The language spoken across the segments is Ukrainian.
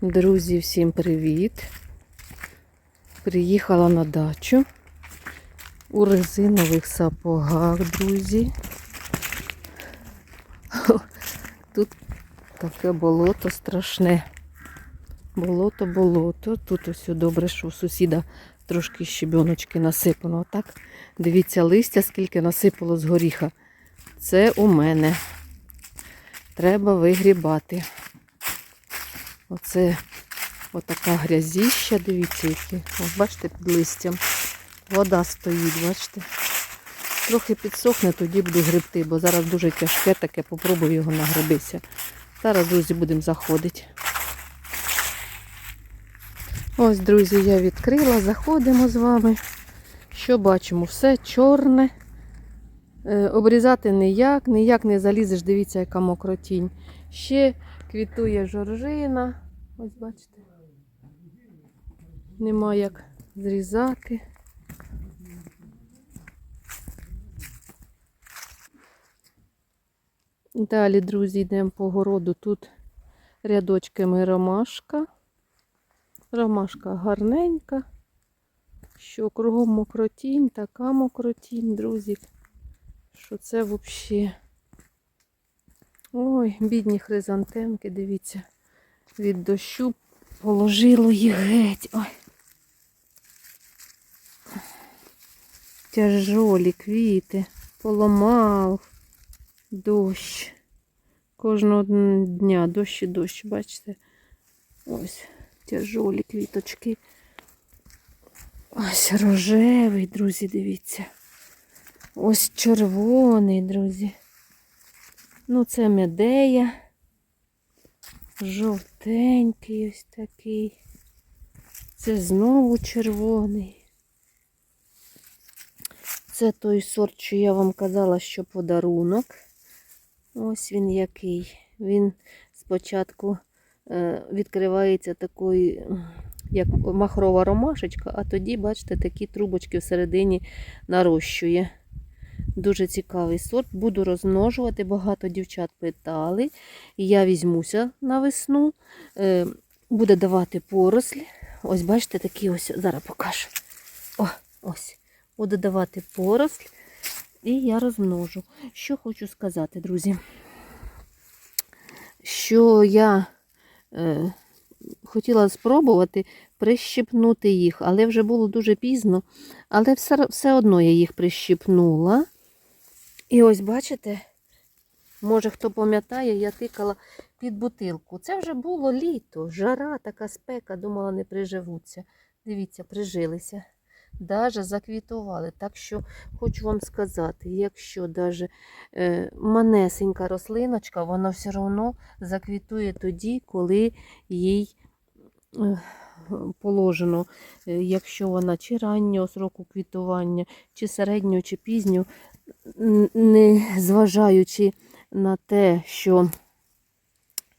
Друзі, всім привіт! Приїхала на дачу у резинових сапогах, друзі. Тут таке болото страшне. Болото, болото. Тут ось добре, що у сусіда трошки щебіночки насипано. Так, дивіться, листя, скільки насипало з горіха. Це у мене. Треба вигрібати. Оце отака грязіща, дивіться, які. Ось бачите, під листям. Вода стоїть, бачите. Трохи підсохне, тоді буду грибти, бо зараз дуже тяжке таке, попробую його нагребися. Зараз, друзі, будемо заходити. Ось, друзі, я відкрила, заходимо з вами. Що бачимо? Все чорне. Е, Обрізати ніяк, ніяк не залізеш, дивіться, яка мокротінь. Ще квітує жоржина. Ось бачите. Нема як зрізати. Далі, друзі, йдемо по городу. Тут рядочками ромашка. Ромашка гарненька. Що кругом мокротінь, така мокротінь, друзі. Що це взагалі. Ой, бідні хризантемки, дивіться, від дощу положило їх геть. Ой. Тяжолі квіти, поламав дощ. Кожного дня дощ і дощ, бачите? Ось тяжолі квіточки. Ось рожевий, друзі, дивіться. Ось червоний, друзі. Ну, це медея. Жовтенький ось такий. Це знову червоний. Це той сорт, що я вам казала, що подарунок. Ось він який. Він спочатку е, відкривається такою, як махрова ромашечка, а тоді, бачите, такі трубочки всередині нарощує. Дуже цікавий сорт. Буду розмножувати. Багато дівчат питали. Я візьмуся на весну. Е, буде давати поросль. Ось, бачите, такі ось, зараз покажу. О, ось. Буде давати поросль. І я розмножу. Що хочу сказати, друзі, що я е, хотіла спробувати прищипнути їх, але вже було дуже пізно. Але все, все одно я їх прищипнула. І ось, бачите, може хто пам'ятає, я тикала під бутилку. Це вже було літо, жара, така спека, думала, не приживуться. Дивіться, прижилися. Даже заквітували. Так що хочу вам сказати, якщо даже е, манесенька рослиночка, вона все одно заквітує тоді, коли їй е, положено, е, якщо вона чи раннього сроку квітування, чи середнього, чи пізнього, н- не зважаючи на те, що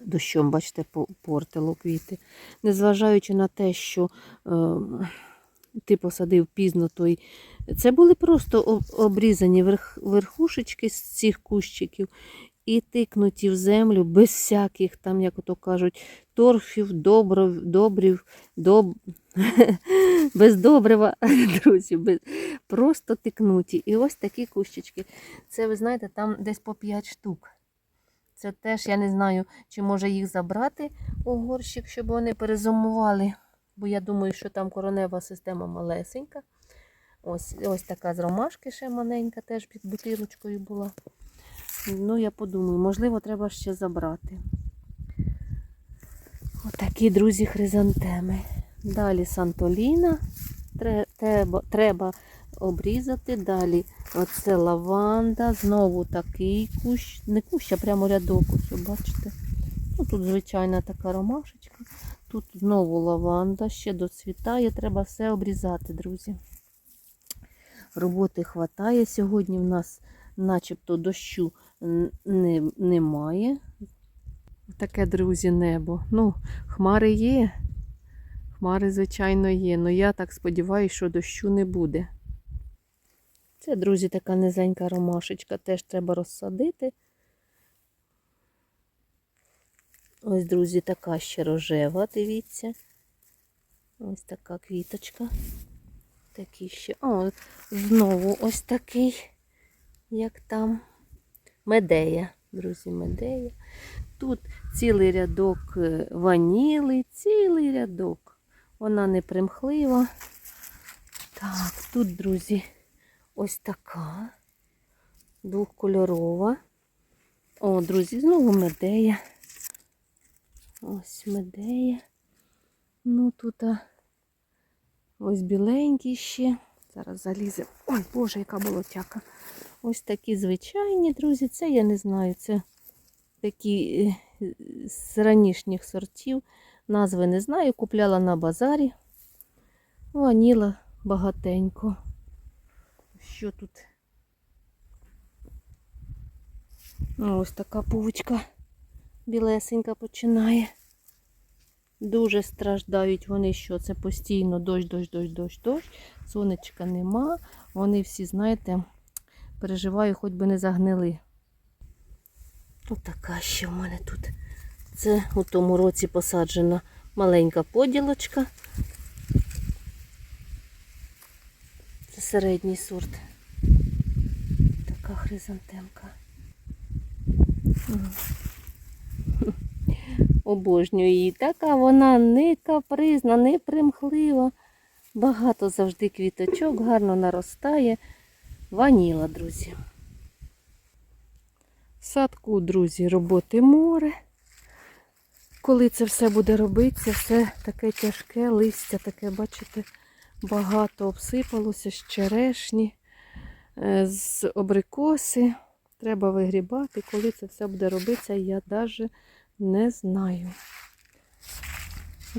дощом, бачите, портило квіти, незважаючи на те, що е, ти посадив пізно той. Це були просто обрізані верх, верхушечки з цих кущиків і тикнуті в землю без всяких, там, як ото кажуть, торфів, добрив, добрів, доб... без добрива, друзі, без... просто тикнуті. І ось такі кущички. Це, ви знаєте, там десь по 5 штук. Це теж я не знаю, чи може їх забрати у горщик, щоб вони перезимували. Бо я думаю, що там коронева система малесенька. Ось, ось така з ромашки ще маленька, теж під бутилочкою була. Ну, я подумаю, можливо, треба ще забрати. Отакі, друзі, хризантеми. Далі Сантоліна. Треба, треба обрізати. Далі оце лаванда. Знову такий кущ. Не кущ, а прямо рядок. Ось, бачите. Ну, тут звичайна така ромашечка. Тут знову лаванда, ще доцвітає. Треба все обрізати, друзі. Роботи хватає. Сьогодні в нас начебто дощу не, немає. Таке, друзі, небо. Ну, хмари є. Хмари, звичайно, є. але я так сподіваюся, що дощу не буде. Це, друзі, така низенька ромашечка. Теж треба розсадити. Ось, друзі, така ще рожева, дивіться. Ось така квіточка. Такі ще. О, знову ось такий, як там. Медея, друзі, медея. Тут цілий рядок е, ваніли, цілий рядок. Вона не примхлива. Так, тут, друзі, ось така двохкольорова. О, друзі, знову медея. Ось медея. Ну тут а, ось біленький ще. Зараз залізе. Ой, Боже, яка болотяка. Ось такі звичайні, друзі. Це я не знаю. Це такі е, з ранішніх сортів. Назви не знаю. Купляла на базарі. Ваніла багатенько. Що тут? Ну, Ось така пувочка білесенька починає. Дуже страждають вони, що це постійно дощ, дощ, дощ, дощ, дощ. Сонечка нема. Вони всі, знаєте, переживаю, хоч би не загнили. Ось така ще в мене тут. Це у тому році посаджена маленька поділочка. Це середній сорт. Така хризантемка. Обожнюю її. Така вона не капризна, не примхлива. Багато завжди квіточок, гарно наростає. Ваніла, друзі. В садку, друзі, роботи море. Коли це все буде робитися, все таке тяжке, листя таке, бачите, багато обсипалося з черешні, е, з обрикоси. Треба вигрібати. Коли це все буде робитися, я навіть не знаю.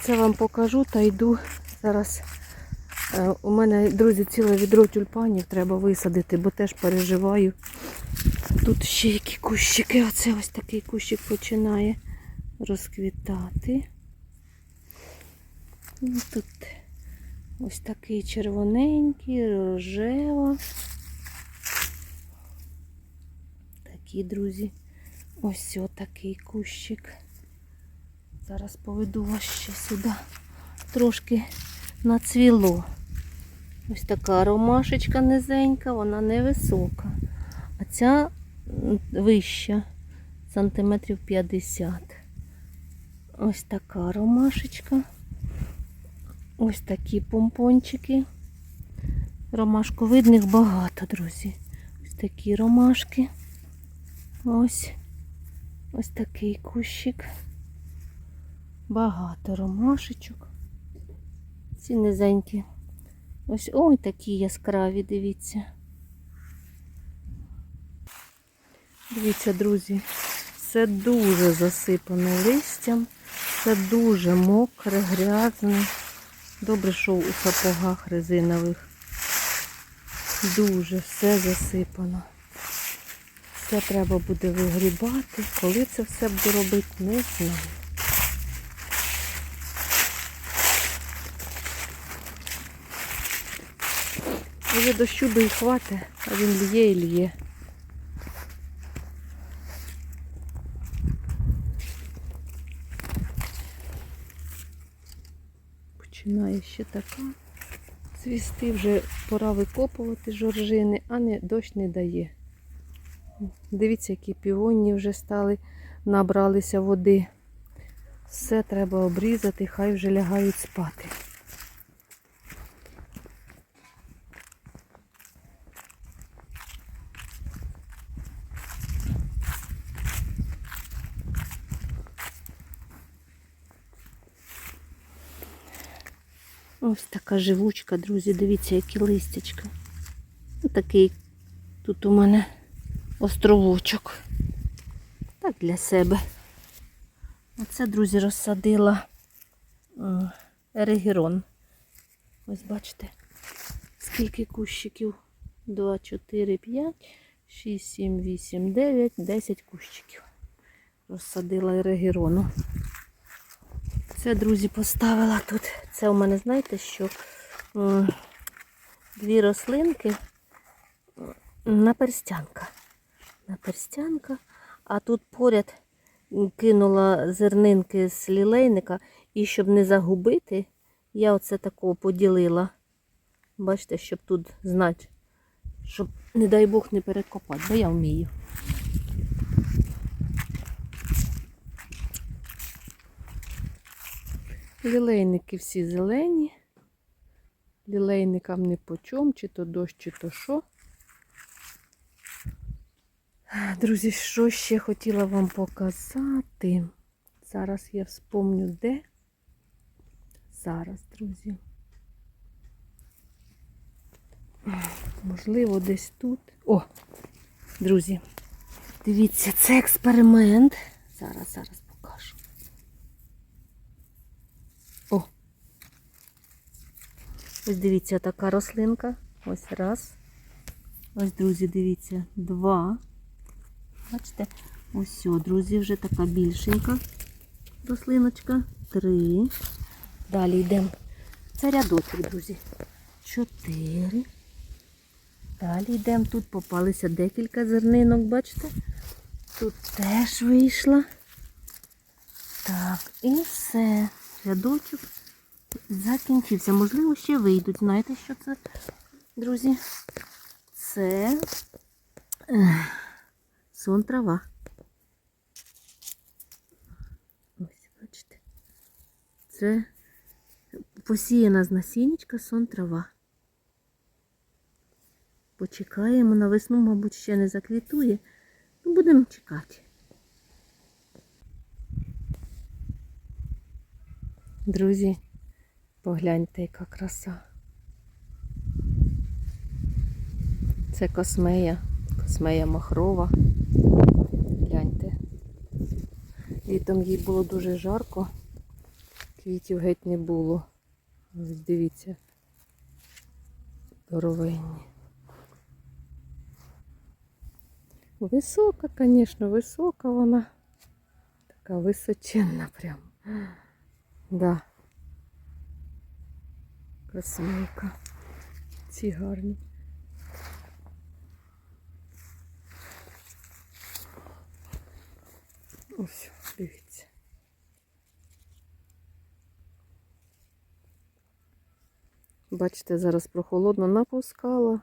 Це вам покажу та йду зараз. Е, У мене, друзі, ціле відро тюльпанів треба висадити, бо теж переживаю. Тут ще які кущики. Оце ось такий кущик починає розквітати. Ну, Тут ось такий червоненький, рожева. Такі, друзі. Ось отакий кущик. Зараз поведу вас ще сюди. Трошки нацвіло. Ось така ромашечка низенька, вона невисока. А ця вища, сантиметрів 50. Ось така ромашечка. Ось такі помпончики. Ромашковидних багато, друзі. Ось такі ромашки. Ось. Ось такий кущик. Багато ромашечок. Ці низенькі. Ось ой такі яскраві, дивіться. Дивіться, друзі, все дуже засипано листям, все дуже мокре, грязне. Добре, що у сапогах резинових. Дуже все засипано. Все треба буде вигрібати. Коли це все буду робити, не знаю. Вже дощу би і хватить, а він лє і лє. Починає ще така. Цвісти вже пора викопувати жоржини, а не дощ не дає. Дивіться, які піонні вже стали, набралися води. Все треба обрізати, хай вже лягають спати. Ось така живучка, друзі, дивіться, які листячка. Ось такий тут у мене островочок. Так для себе. Оце, друзі, розсадила м, ерегірон. Ось бачите, скільки кущиків. 2, 4, 5, 6, 7, 8, 9, 10 кущиків. Розсадила ерегірону. Це, друзі, поставила тут. Це у мене, знаєте, що дві рослинки м, наперстянка. Наперстянка. А тут поряд кинула зернинки з лілейника, і щоб не загубити, я оце такого поділила. Бачите, щоб тут знати, щоб, не дай Бог, не перекопати, бо я вмію. Лілейники всі зелені. Лілейникам не по чому, чи то дощ, чи то що. Друзі, що ще хотіла вам показати? Зараз я вспомню, де. Зараз, друзі. Можливо, десь тут. О, друзі, дивіться, це експеримент. Зараз, зараз покажу. О! Ось дивіться, така рослинка. Ось раз. Ось, друзі, дивіться, два. Бачите? Ось друзі, вже така більшенька рослиночка. Три. Далі йдемо. Це рядочок, друзі. Чотири. Далі йдемо. Тут попалися декілька зернинок, бачите? Тут теж вийшла. Так, і все. Рядочок закінчився. Можливо, ще вийдуть. Знаєте, що це, друзі? Це сон трава. Ось, бачите. Це посіяна з насіннячка сон трава. Почекаємо на весну, мабуть, ще не заквітує. Ну, будемо чекати. Друзі, погляньте, яка краса. Це космея, космея махрова. Гляньте. Літом їй було дуже жарко, квітів геть не було. Ось дивіться, здоровенні. Висока, звісно, висока вона. Така височенна прям. Да. Красивенька. Ці гарні. Ось, дивіться. Бачите, зараз прохолодно напускала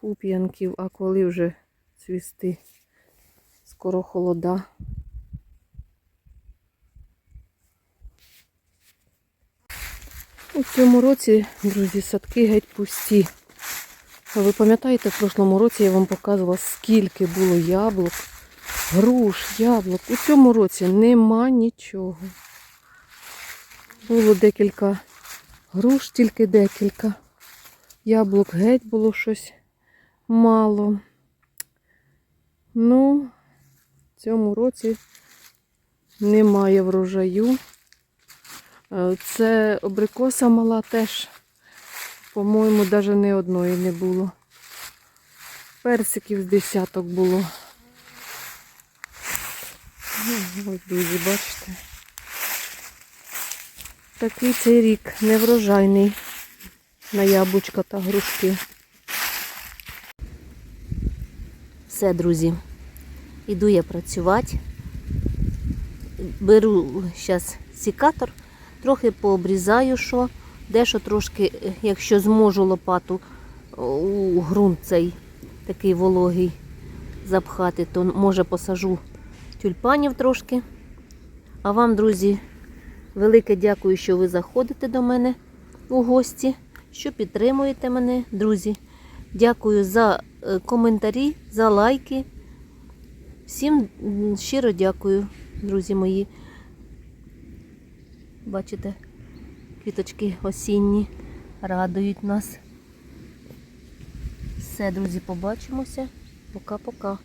пуп'янків, а коли вже цвісти скоро холода. У цьому році, друзі, садки геть пусті. Ви пам'ятаєте, в прошлому році я вам показувала, скільки було яблук, груш, яблук. У цьому році нема нічого. Було декілька груш, тільки декілька. Яблук геть було щось мало. Ну, в цьому році немає врожаю. Е, Це абрикоса мала теж, по-моєму, навіть не одної не було. Персиків з десяток було. Ось, друзі, бачите. Такий цей рік неврожайний на яблучка та грушки. Все, друзі. Іду я працювати. Беру зараз сікатор, трохи пообрізаю, що, дещо трошки, е, якщо зможу лопату у ґрунт цей такий вологий запхати, то може посажу тюльпанів трошки. А вам, друзі, велике дякую, що ви заходите до мене у гості, що підтримуєте мене, друзі. Дякую за е, коментарі, за лайки. Всім щиро дякую, друзі мої. Бачите, квіточки осінні радують нас. Все, друзі, побачимося. Пока-пока.